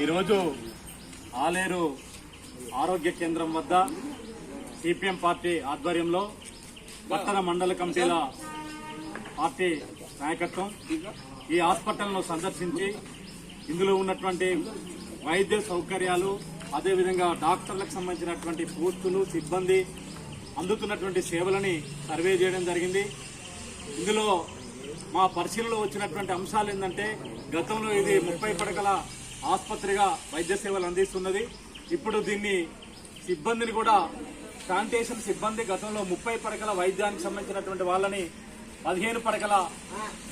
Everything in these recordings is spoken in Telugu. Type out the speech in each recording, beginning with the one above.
ఈరోజు ఆలేరు ఆరోగ్య కేంద్రం వద్ద సిపిఎం పార్టీ ఆధ్వర్యంలో పట్టణ మండల కమిటీల పార్టీ నాయకత్వం ఈ హాస్పిటల్ను సందర్శించి ఇందులో ఉన్నటువంటి వైద్య సౌకర్యాలు అదేవిధంగా డాక్టర్లకు సంబంధించినటువంటి పోస్టులు సిబ్బంది అందుతున్నటువంటి సేవలని సర్వే చేయడం జరిగింది. ఇందులో మా పరిశీలనలో వచ్చినటువంటి అంశాలు ఏంటంటే గతంలో ఇది ముప్పై పడకల ఆసుపత్రిగా వైద్య సేవలు అందిస్తున్నది. ఇప్పుడు దీన్ని సిబ్బందిని కూడా శానిటేషన్ సిబ్బంది గతంలో ముప్పై పడకల వైద్యానికి సంబంధించినటువంటి వాళ్ళని పదిహేను పడకల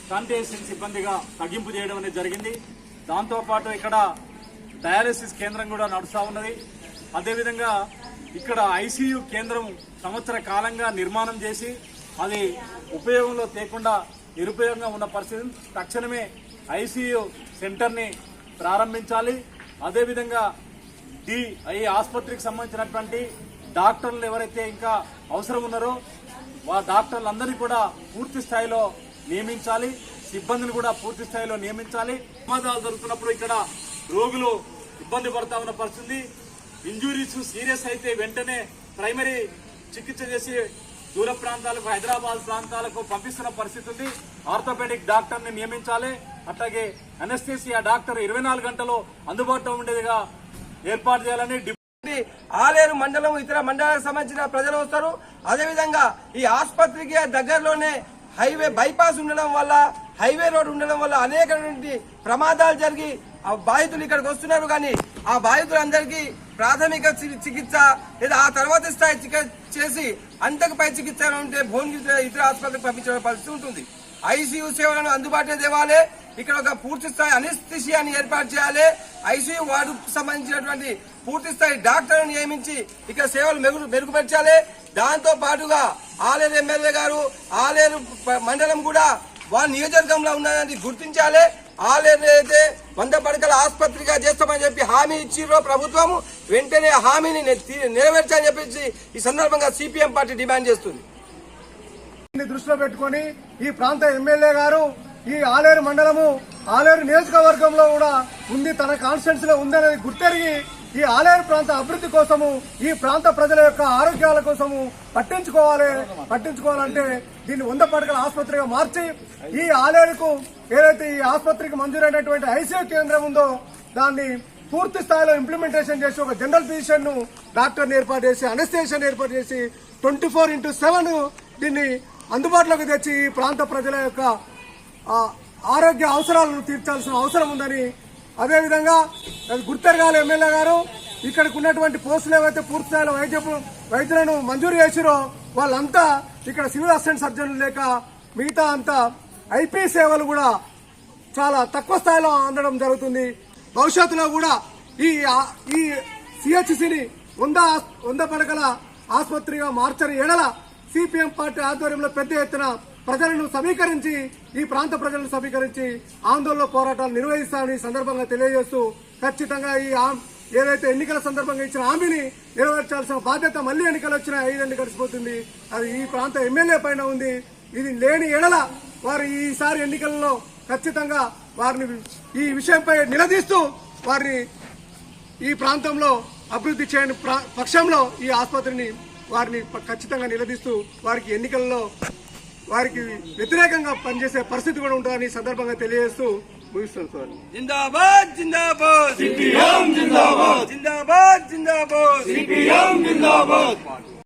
శానిటేషన్ సిబ్బందిగా తగ్గింపు చేయడం అనేది జరిగింది. దాంతోపాటు ఇక్కడ డయాలసిస్ కేంద్రం కూడా నడుస్తూ ఉన్నది. అదేవిధంగా ఇక్కడ ఐసీయూ కేంద్రం సంవత్సర కాలంగా నిర్మాణం చేసి అది ఉపయోగంలో తేకుండా నిరుపయోగంగా ఉన్న పరిస్థితి తక్షణమే ఐసీయూ సెంటర్ని ప్రారంభించాలి. అదేవిధంగా ఈ ఈ ఆసుపత్రికి సంబంధించినటువంటి డాక్టర్లు ఎవరైతే ఇంకా అవసరం ఉన్నారో ఆ డాక్టర్లందరినీ కూడా పూర్తి స్థాయిలో నియమించాలి. సిబ్బందిని కూడా పూర్తి స్థాయిలో నియమించాలి. ప్రమాదాలు జరుగుతున్నప్పుడు ఇక్కడ రోగులు ఇబ్బంది పడతా ఉన్న పరిస్థితి. ఇంజురీస్ సీరియస్ అయితే వెంటనే ప్రైమరీ చికిత్స చేసి దూర ప్రాంతాలకు హైదరాబాద్ ప్రాంతాలకు పంపిస్తున్న పరిస్థితి ఉంది. ఆర్థోపెడిక్ డాక్టర్ని నియమించాలి. అట్లాగే అనస్థేసియా డాక్టర్ ఇరవై నాలుగు గంటలు అందుబాటులో ఉండేదిగా ఏర్పాటు చేయాలని ఆలేరు మండలం ఇతర మండలాలకు సంబంధించిన ప్రజలు వస్తారు. అదేవిధంగా ఈ ఆసుపత్రికి దగ్గరలోనే హైవే బైపాస్ ఉండడం వల్ల హైవే రోడ్ ఉండడం వల్ల అనేకటువంటి ప్రమాదాలు జరిగి ఆ బాధితులు ఇక్కడికి వస్తున్నారు. కానీ ఆ బాధితులందరికీ ప్రాథమిక చి- చికిత్స లేదా ఆ తర్వాత స్థాయి చికిత్స చేసి అంతకు పై చికిత్స ఉంటే భువనగిరి ఇతర ఆసుపత్రికి పంపించే పరిస్థితి ఉంటుంది. ఐసీయూ సేవలను అందుబాటులో తేవాలి ఇక్కడ ఒక పూర్తి స్థాయి అనిస్థిషియాని ఏర్పాటు చేయాలి. ఐసీయూ వార్డుకు సంబంధించినటువంటి పూర్తి స్థాయి డాక్టర్లను నియమించి ఇక్కడ సేవలు మెరుగు మెరుగుపరచాలి. దాంతో పాటుగా ఆలేరు ఎమ్మెల్యే గారు ఆలేరు మండలం కూడా వారి నియోజకవర్గంలో ఉన్నదని గుర్తించాలి. ఆలేరు అయితే వంద పడకల ఆసుపత్రిగా చేస్తామని చెప్పి హామీ ఇచ్చిర్రో ప్రభుత్వం వెంటనే హామీని నెరవేర్చాలని చెప్పేసి ఈ సందర్భంగా సిపిఎం పార్టీ డిమాండ్ చేస్తుంది. దృష్టిలో పెట్టుకొని ఈ ప్రాంత ఎమ్మెల్యే గారు ఈ ఆలేరు మండలము ఆలేరు నియోజకవర్గంలో కూడా ఉంది తన కాన్స్టిట్యున్సీ లో ఉందనేది గుర్తెరిగి ఈ ఆలేరు ప్రాంత అభివృద్ధి కోసము ఈ ప్రాంత ప్రజల యొక్క ఆరోగ్యాల కోసము పట్టించుకోవాలి. పట్టించుకోవాలంటే దీన్ని వంద పడకల ఆసుపత్రిగా మార్చి ఈ ఆలేరుకు ఏదైతే ఈ ఆసుపత్రికి మంజూరైనటువంటి ఐసీయూ కేంద్రం ఉందో దాన్ని పూర్తి స్థాయిలో ఇంప్లిమెంటేషన్ చేసి ఒక జనరల్ ఫిజిషియన్ను డాక్టర్ని ఏర్పాటు చేసి అనస్థేషన్ ఏర్పాటు చేసి ట్వంటీ ఫోర్ ఇంటూ సెవెన్ దీన్ని అందుబాటులోకి తెచ్చి ఈ ప్రాంత ప్రజల యొక్క ఆరోగ్య అవసరాలను తీర్చాల్సిన అవసరం ఉందని అదేవిధంగా గుర్తెరగాల ఎమ్మెల్యే గారు. ఇక్కడికి ఉన్నటువంటి పోస్టులు ఏవైతే పూర్తిస్థాయిలో వైద్య వైద్యులను మంజూరు చేసిరో వాళ్ళంతా ఇక్కడ సివిల్ అసిస్టెంట్ సర్జన్లు లేక మిగతా అంతా ఐపీ సేవలు కూడా చాలా తక్కువ స్థాయిలో అందడం జరుగుతుంది. భవిష్యత్తులో కూడా ఈ ఈ సిహెచ్సిని వంద వంద పడకల ఆసుపత్రిగా మార్చని ఎడల సిపిఎం పార్టీ ఆధ్వర్యంలో పెద్ద ఎత్తున ప్రజలను సమీకరించి ఈ ప్రాంత ప్రజలను సమీకరించి ఆందోళన పోరాటాలు నిర్వహిస్తామని సందర్భంగా తెలియజేస్తూ ఖచ్చితంగా ఈ ఏదైతే ఎన్నికల సందర్భంగా ఇచ్చిన హామీని నెరవేర్చాల్సిన బాధ్యత మళ్ళీ ఎన్నికలు వచ్చిన ఐదేళ్ళు గడిచిపోతుంది అది ఈ ప్రాంత ఎమ్మెల్యే పైన ఉంది. ఇది లేని ఎడల వారు ఈసారి ఎన్నికల్లో ఖచ్చితంగా వారిని ఈ విషయంపై నిలదీస్తూ వారిని ఈ ప్రాంతంలో అభివృద్ధి చేయని ప్రా- పక్షంలో ఈ ఆసుపత్రిని వారిని ఖచ్చితంగా నిలదీస్తూ వారికి ఎన్నికల్లో వారికి వ్యతిరేకంగా పనిచేసే పరిస్థితి కూడా ఉంటుందని సందర్భంగా తెలియజేస్తూ ముగిస్తాను సార్. జిందాబాద్ జిందాబాద్. జిందాబాద్. జిందాబాద్ జిందాబాద్.